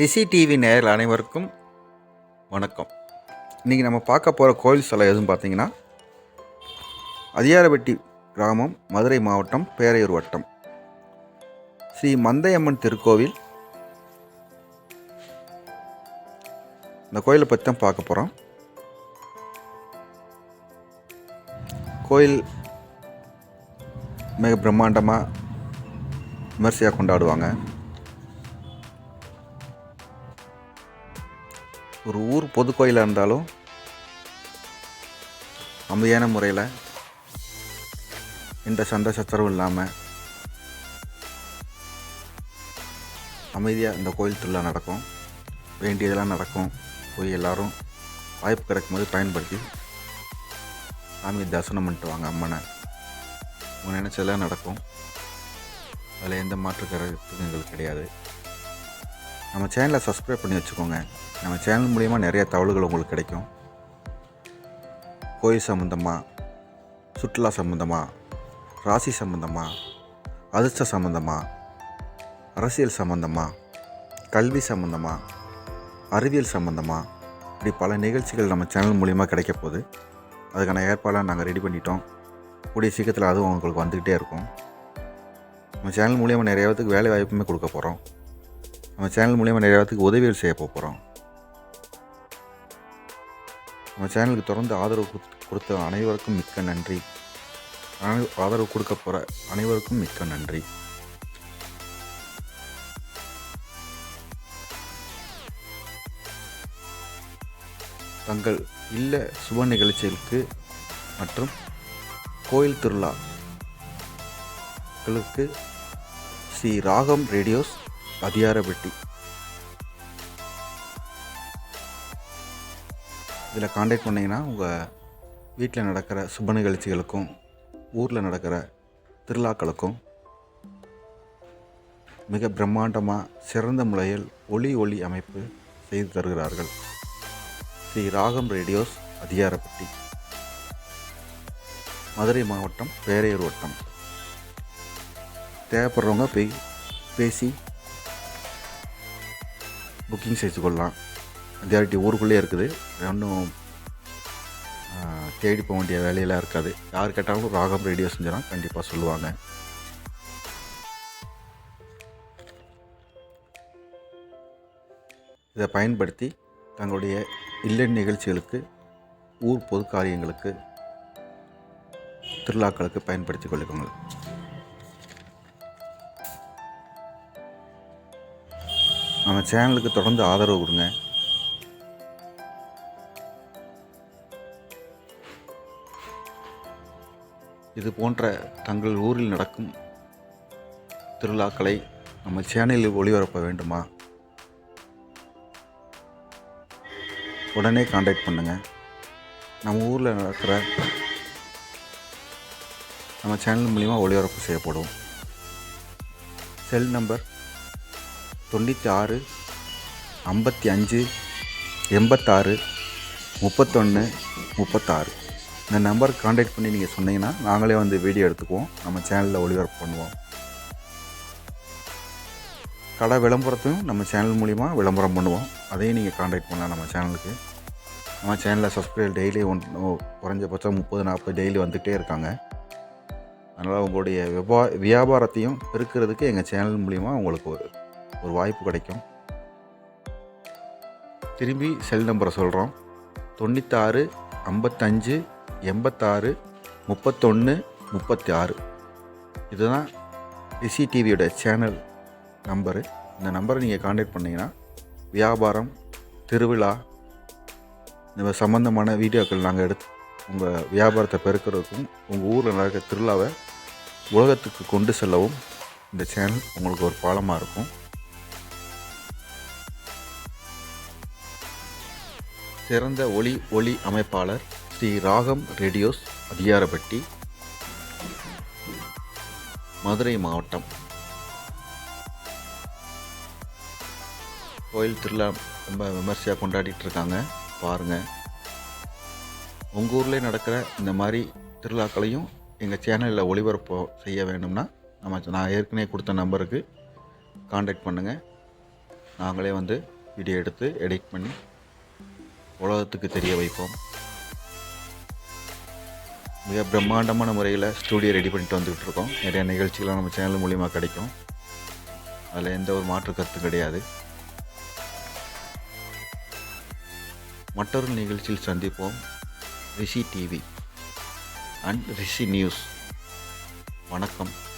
ரிஷி TV நேரில் அனைவருக்கும் வணக்கம். இன்றைக்கி நம்ம பார்க்க போகிற கோயில் ஸ்தலம் எதுவும் பார்த்தீங்கன்னா அதிகாரப்பட்டி கிராமம் மதுரை மாவட்டம் பேரையூர் வட்டம். ஸ்ரீ மந்தையம்மன் திருக்கோவில். இந்த கோயிலை பற்றி தான் பார்க்க போகிறோம் கோயில் மிக பிரம்மாண்டமாக விமர்சையாக கொண்டாடுவாங்க. ஒரு ஊர் பொது கோயிலாக இருந்தாலும் அமைதியான முறையில் எந்த சண்டை சச்சரவும் இல்லாமல் அமைதியாக இந்த கோயில் திருவிழா நடக்கும். வேண்டியதெல்லாம் நடக்கும். போய் எல்லாரும் வாய்ப்பு கிடைக்கும் போது பயன்படுத்தி சாமி தரிசனம் பண்ணிட்டு வாங்க அம்மனை. அவங்க நினச்சதெல்லாம் நடக்கும். அதில் எந்த மாற்று கருத்துக்கும் எங்களுக்கு கிடையாது. நம்ம சேனலை சப்ஸ்கிரைப் பண்ணி வச்சுக்கோங்க. நம்ம சேனல் மூலிமா நிறைய தகவல்கள் உங்களுக்கு கிடைக்கும். கோயில் சம்மந்தமாக சுற்றுலா சம்மந்தமாக ராசி சம்மந்தமாக அதிர்ஷ்ட சம்மந்தமாக அரசியல் சம்மந்தமாக கல்வி சம்மந்தமாக அறிவியல் சம்மந்தமாக இப்படி பல நிகழ்ச்சிகள் நம்ம சேனல் மூலிமா கிடைக்க போகுது. அதுக்கான ஏற்பாடெலாம் நாங்கள் ரெடி பண்ணிட்டோம். கூடிய சீக்கிரத்தில் அதுவும் உங்களுக்கு வந்துக்கிட்டே இருக்கும். நம்ம சேனல் மூலிமா நிறைய பேத்துக்கு வேலை வாய்ப்புமே கொடுக்க போகிறோம் நம்ம சேனல் மூலியமாக நிறைய பேத்துக்கு உதவிகள் செய்ய போகிறோம் நம்ம சேனலுக்கு தொடர்ந்து ஆதரவு கொடுத்த அனைவருக்கும் மிக்க நன்றி. அனை- ஆதரவு கொடுக்க போகிற அனைவருக்கும் மிக்க நன்றி. தங்கள் இல்ல சுப நிகழ்ச்சிகளுக்கு மற்றும் கோயில் திருவிழாக்களுக்கு ஸ்ரீ ராகம் ரேடியோஸ் அதிகார பெட்டி இதில் காண்டாக்ட் பண்ணிங்கன்னா உங்கள் வீட்டில் நடக்கிற சுப நிகழ்ச்சிகளுக்கும் ஊரில் நடக்கிற திருவிழாக்களுக்கும் மிக பிரம்மாண்டமாக சிறந்த முறையில் ஒளி ஒளி அமைப்பு செய்து தருகிறார்கள். ஸ்ரீ ராகம் ரேடியோஸ் அதிகாரப்பட்டி மதுரை மாவட்டம் பேரையூர் வட்டம். தேவைப்படுறவங்க போய் பேசி புக்கிங் செய்து கொள்ளலாம். அதிகாரிட்டி ஊருக்குள்ளே இருக்குது. ஒன்றும் தேடி போக வேண்டிய வேலையெல்லாம் இருக்காது. யார் கேட்டாலும் ராகம் ரேடியோ செஞ்சோன்னா கண்டிப்பாக சொல்லுவாங்க. இதை பயன்படுத்தி தங்களுடைய இல்ல நிகழ்ச்சிகளுக்கு ஊர் பொது காரியங்களுக்கு திருவிழாக்களுக்கு பயன்படுத்திக் கொள்ளுங்கள். நம்ம சேனலுக்கு தொடர்ந்து ஆதரவு கொடுங்க. இது போன்ற தங்கள் ஊரில் நடக்கும் திருவிழாக்களை நம்ம சேனலில் ஒளிபரப்ப வேண்டுமா? உடனே காண்டாக்ட் பண்ணுங்கள் நம்ம ஊரில் நடக்கிற நம்ம சேனல் மூலிமா ஒளிபரப்பு செய்யப்படும். செல் நம்பர் தொண்ணூற்றி ஆறு ஐம்பத்தி அஞ்சு எண்பத்தாறு முப்பத்தொன்று முப்பத்தாறு. இந்த நம்பருக்கு காண்டாக்ட் பண்ணி நீங்கள் சொன்னீங்கன்னா நாங்களே வந்து வீடியோ எடுத்துக்குவோம். நம்ம சேனலில் ஒளிபரப்பு பண்ணுவோம். கடை விளம்பரத்தையும் நம்ம சேனல் மூலிமா விளம்பரம் பண்ணுவோம். அதையும் நீங்கள் காண்டாக்ட் பண்ணலாம் நம்ம சேனலுக்கு நம்ம சேனலில் சப்ஸ்கிரைப் டெய்லி ஒன் குறைஞ்சபட்சம் முப்பது நாற்பது டெய்லி வந்துகிட்டே இருக்காங்க. அதனால் உங்களுடைய வியாபாரத்தையும் பெருக்கிறதுக்கு எங்கள் சேனல் மூலிமா உங்களுக்கு ஒரு ஒரு வாய்ப்பு கிடைக்கும். திரும்பி செல் நம்பரை சொல்கிறோம் தொண்ணூத்தாறு ஐம்பத்தஞ்சு எண்பத்தாறு முப்பத்தொன்று முப்பத்தி ஆறு இதுதான் ரிஷி டிவியோட சேனல் நம்பரு இந்த நம்பரை நீங்கள் காண்டாக்ட் பண்ணிங்கன்னா வியாபாரம் திருவிழா இந்த சம்மந்தமான வீடியோக்கள் நாங்கள் எடுத்து உங்கள் வியாபாரத்தை பெருக்கிறதுக்கும் உங்கள் ஊரில் நடக்கிற திருவிழாவை உலகத்துக்கு கொண்டு செல்லவும் இந்த சேனல் உங்களுக்கு ஒரு பாலமாக இருக்கும். சிறந்த ஒளி ஒளி அமைப்பாளர் ஸ்ரீ ராகம் ரேடியோஸ் அதிகாரப்பட்டி மதுரை மாவட்டம். கோயில் திருவிழா ரொம்ப விமர்சையாக கொண்டாடிட்டு இருக்காங்க பாருங்கள் உங்கள் ஊரில் நடக்கிற இந்த மாதிரி திருவிழாக்களையும் எங்கள் சேனலில் ஒளிபரப்பு செய்ய வேணும்னா நம்ம நான் ஏற்கனவே கொடுத்த நம்பருக்கு காண்டாக்ட் பண்ணுங்கள் நாங்களே வந்து வீடியோ எடுத்து எடிட் பண்ணி உலகத்துக்கு தெரிய வைப்போம். மிக பிரம்மாண்டமான முறையில் ஸ்டூடியோ ரெடி பண்ணிட்டு வந்துக்கிட்டு இருக்கோம். நிறைய நிகழ்ச்சிகள்லாம் நம்ம சேனல் மூலிமா கிடைக்கும். அதில் எந்த ஒரு மாற்று கருத்தும் கிடையாது. மற்றொரு நிகழ்ச்சியில் சந்திப்போம். Rishi TV and Rishi news வணக்கம்.